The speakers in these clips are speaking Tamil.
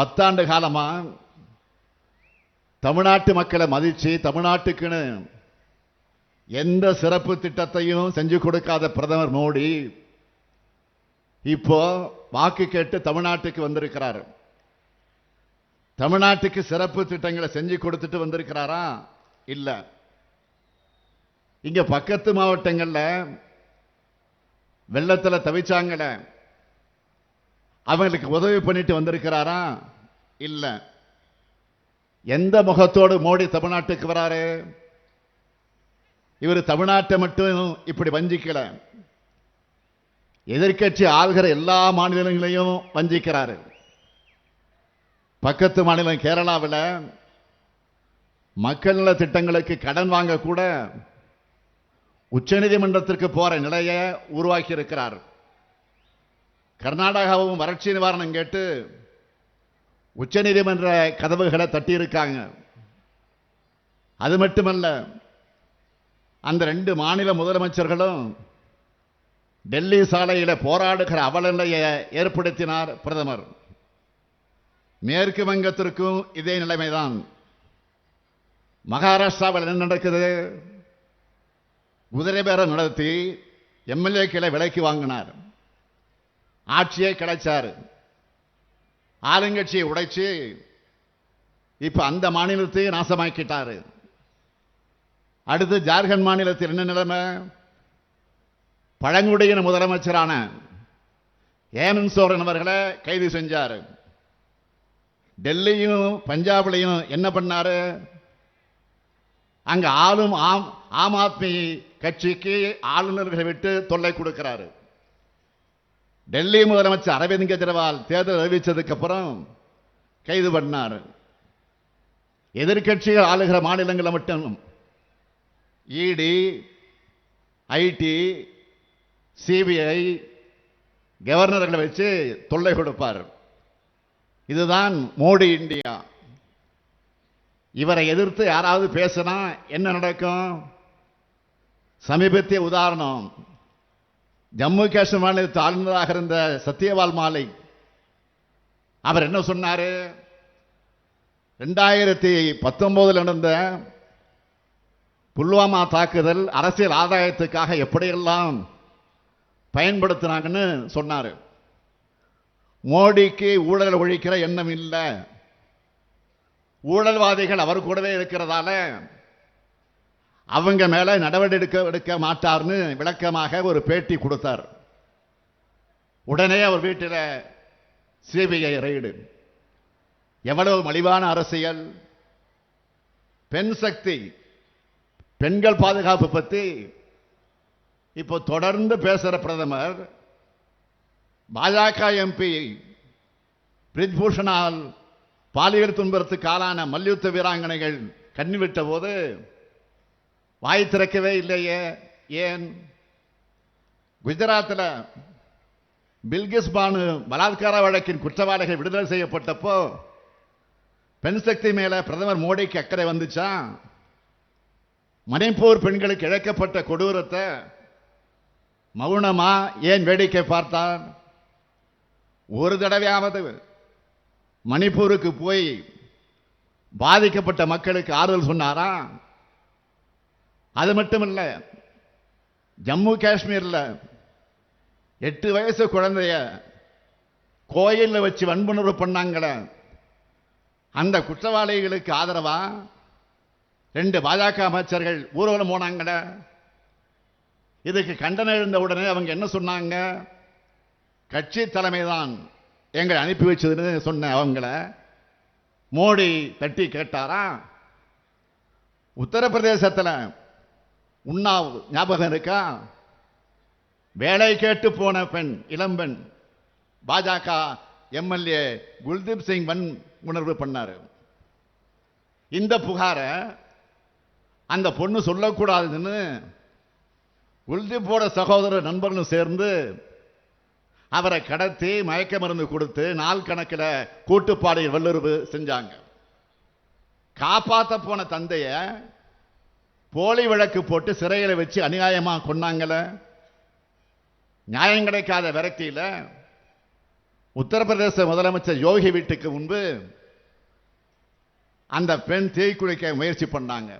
பத்தாண்டு காலமா தமிழ்நாட்டு மக்களை மதித்து தமிழ்நாட்டுக்குன்னு எந்த சிறப்பு திட்டத்தையும் செஞ்சு கொடுக்காத பிரதமர் மோடி இப்போ வாக்கு கேட்டு தமிழ்நாட்டுக்கு வந்திருக்கிறார். தமிழ்நாட்டுக்கு சிறப்பு திட்டங்களை செஞ்சு கொடுத்துட்டு வந்திருக்கிறாரா? இல்லை. இங்க பக்கத்து மாவட்டங்களில் வெள்ளத்துல தவிச்சாங்கள. அவங்களுக்கு உதவி பண்ணிட்டு வந்திருக்கிறாரா? இல்ல. எந்த முகத்தோடு மோடி தமிழ்நாட்டுக்கு வராரு? இவர் தமிழ்நாட்டை மட்டும் இப்படி வஞ்சிக்கல. எதிர்கட்சி ஆள்கிற எல்லா மாநிலங்களையும் வஞ்சிக்கிறாரு. பக்கத்து மாநிலம் கேரளாவில் மக்கள் நல திட்டங்களுக்கு கடன் வாங்க கூட உச்சநீதிமன்றத்திற்கு போற நிலையை உருவாக்கி இருக்கிறார் கர்நாடகாவும் வறட்சி நிவாரணம் கேட்டு உச்சநீதிமன்ற கதவுகளை தட்டியிருக்காங்க. அது மட்டுமல்ல அந்த ரெண்டு மாநில முதலமைச்சர்களும் டெல்லி சாலையில் போராடுகிற அவலநிலையை ஏற்படுத்தினார் பிரதமர். மேற்கு வங்கத்திற்கும் இதே நிலைமைதான். மகாராஷ்டிராவில் என்ன நடக்குது? குதிரை பேரம் நடத்தி எம்எல்ஏக்களை விலைக்கு வாங்கினார். ஆட்சியை கிடைச்சார் ஆளுங்கட்சியை உடைச்சு இப்ப அந்த மாநிலத்தையும் நாசமாக்கிட்டாரு. அடுத்து ஜார்க்கண்ட் மாநிலத்தில் என்ன நிலைமை? பழங்குடியின முதலமைச்சரான ஏமன் சோரன் அவர்களை கைது செஞ்சார். டெல்லியும் பஞ்சாப்லையும் என்ன பண்ணாரு? அங்க ஆளும் ஆம் ஆம் ஆத்மி கட்சிக்கு ஆளுநர்களை விட்டு தொல்லை கொடுக்கிறாரு. டெல்லி முதலமைச்சர் அரவிந்த் கெஜ்ரிவால் தேர்தல் அறிவித்ததுக்கு அப்புறம் கைது பண்ணார். எதிர்க்கட்சிகள் ஆளுகிற மாநிலங்களை மட்டும் இடி ஐடி சிபிஐ கவர்னர்களை வச்சு தொல்லை கொடுப்பார். இதுதான் மோடி இந்தியா. இவரை எதிர்த்து யாராவது பேசினா என்ன நடக்கும்? சமீபத்திய உதாரணம். ஜம்மு காஷ்மீர் மாநிலத்து ஆளுநராக இருந்த சத்யபால் மாலை. அவர் என்ன சொன்னார்? ரெண்டாயிரத்தி பத்தொம்போதில் நடந்த புல்வாமா தாக்குதல் அரசியல் ஆதாயத்துக்காக எப்படியெல்லாம் பயன்படுத்தினாங்கன்னு சொன்னார். மோடிக்கு ஊழல் ஒழிக்கிற எண்ணம் இல்லை. ஊழல்வாதிகள் அவர் கூடவே இருக்கிறதால அவங்க மேல நடவடிக்கை எடுக்க மாட்டார்னு விளக்கமாக ஒரு பேட்டி கொடுத்தார். உடனே அவர் வீட்டில் சிபிஐ ரெய்டு. எவ்வளவு மலிவான அரசியல். பெண் சக்தி பெண்கள் பாதுகாப்பு பத்தி இப்போ தொடர்ந்து பேசுற பிரதமர் பாஜக எம்பி பிரிஜ்பூஷனால் பாலியல் துன்பத்துக்கு ஆளான மல்யுத்த வீராங்கனைகள் கண்ணிவிட்ட போது வாய் திறக்கவே இல்லையே. ஏன்? குஜராத்தில் பில்கிஸ் பானு பலாத்கார வழக்கின் குற்றவாளிகள் விடுதலை செய்யப்பட்டப்போ பெண் சக்தி மேலே பிரதமர் மோடிக்கு அக்கறை வந்துச்சா? மணிப்பூர் பெண்களுக்கு இழைக்கப்பட்ட கொடூரத்தை மௌனமா ஏன் வேடிக்கை பார்த்தான் ஒரு தடவையாவது மணிப்பூருக்கு போய் பாதிக்கப்பட்ட மக்களுக்கு ஆறுதல் சொன்னாரா? அது மட்டும் இல்லை ஜம்மு காஷ்மீரில் எட்டு வயசு குழந்தைய கோயிலில் வச்சு வன்புணர்வு பண்ணாங்களே அந்த குற்றவாளிகளுக்கு ஆதரவா? ரெண்டு பாஜக அமைச்சர்கள் ஊர்வலம் போனாங்கட இதுக்கு கண்டனம் எழுந்த உடனே அவங்க என்ன சொன்னாங்க? கட்சி தலைமைதான் எங்களை அனுப்பி வச்சதுன்னு சொன்ன அவங்கள மோடி தட்டி கேட்டாரா? உத்தரப்பிரதேசத்தில் உண்ணாவு ஞாபகம் இருக்கா? வேலை கேட்டு போன பெண் இளம்பெண் பாஜக எம்எல்ஏ குல்தீப் சிங் வன் உணர்வு பண்ணார். இந்த புகாரை அந்த பொண்ணு சொல்லக்கூடாதுன்னு குல்தீப்போட சகோதரர் நண்பர்களும் சேர்ந்து அவரை கடத்தி மயக்க மருந்து கொடுத்து நாள் கணக்கில் கூட்டுப்பாடு வல்லுறவு செஞ்சாங்க. காப்பாற்ற போன தந்தையை போலி வழக்கு போட்டு சிறையில் வச்சு அநியாயமாக கொண்டாங்கள நியாயம் கிடைக்காத விரக்தியில் உத்தரப்பிரதேச முதலமைச்சர் யோகி வீட்டுக்கு முன்பு அந்த பெண் தீக்குளிக்க முயற்சி பண்ணாங்க.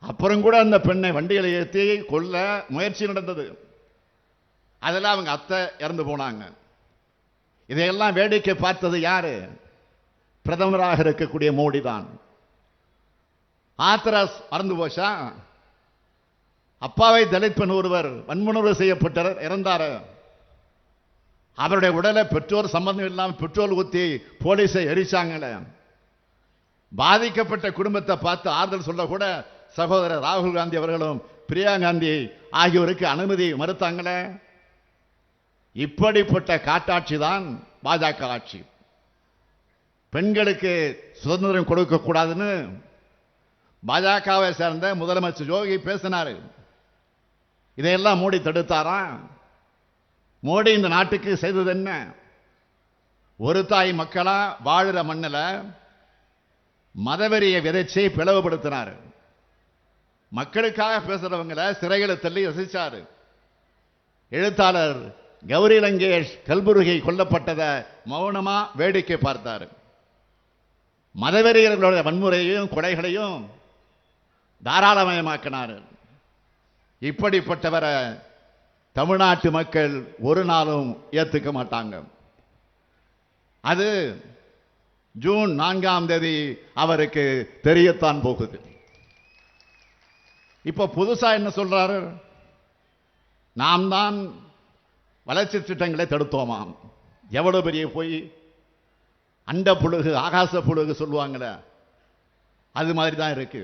அப்புறம் கூட அந்த பெண்ணை வண்டியில் ஏற்றி கொல்ல முயற்சி நடந்தது. அதில் அவங்க அத்தை இறந்து போனாங்க. இதையெல்லாம் வேடிக்கை பார்த்தது யாரு? பிரதமராக இருக்கக்கூடிய மோடி தான் ஆத்திராஸ் மறந்து போச்சா? அப்பாவை தலித் ஒருவர் வன்முணர்வு செய்யப்பட்டார் இறந்தார். அவருடைய உடலை பெற்றோர் சம்பந்தம் இல்லாமல் பெட்ரோல் ஊற்றி போலீஸை எரிச்சாங்களே. பாதிக்கப்பட்ட குடும்பத்தை பார்த்து ஆறுதல் சொல்லக்கூட சகோதரர் ராகுல் காந்தி அவர்களும் பிரியா காந்தி ஆகியோருக்கு அனுமதி மறுத்தாங்களே. இப்படிப்பட்ட காட்டாட்சி தான் பாஜக ஆட்சி. பெண்களுக்கு சுதந்திரம் கொடுக்கக்கூடாதுன்னு பாஜகவை சேர்ந்த முதலமைச்சர் யோகி பேசினார். இதையெல்லாம் மோடி தடுத்தாரா? மோடி இந்த நாட்டுக்கு செய்தது என்ன? ஒரு தாய் மக்களா வாழுற மண்ணில் மதவெறிய விதைச்சி பிளவுபடுத்தினார். மக்களுக்காக பேசுறவங்களை சிறைகளை தள்ளி ரசிச்சார். எழுத்தாளர் கௌரி லங்கேஷ் கல்புருகி கொல்லப்பட்டதை மௌனமா வேடிக்கை பார்த்தார். மதவெறியர்களுடைய வன்முறையையும் கொடைகளையும் தாராளமயமாக்கினார். இப்படிப்பட்டவரை தமிழ்நாட்டு மக்கள் ஒரு நாளும் ஏற்றுக்க மாட்டாங்க. அது ஜூன் நான்காம் தேதி அவருக்கு தெரியத்தான் போகுது. இப்போ புதுசா என்ன சொல்றாரு? நாம் தான் வளர்ச்சி திட்டங்களை தடுத்தோமாம். எவ்வளவு பெரிய போய்? அண்ட புழுகு ஆகாச புழுகு சொல்லுவாங்களே அது மாதிரி தான் இருக்கு.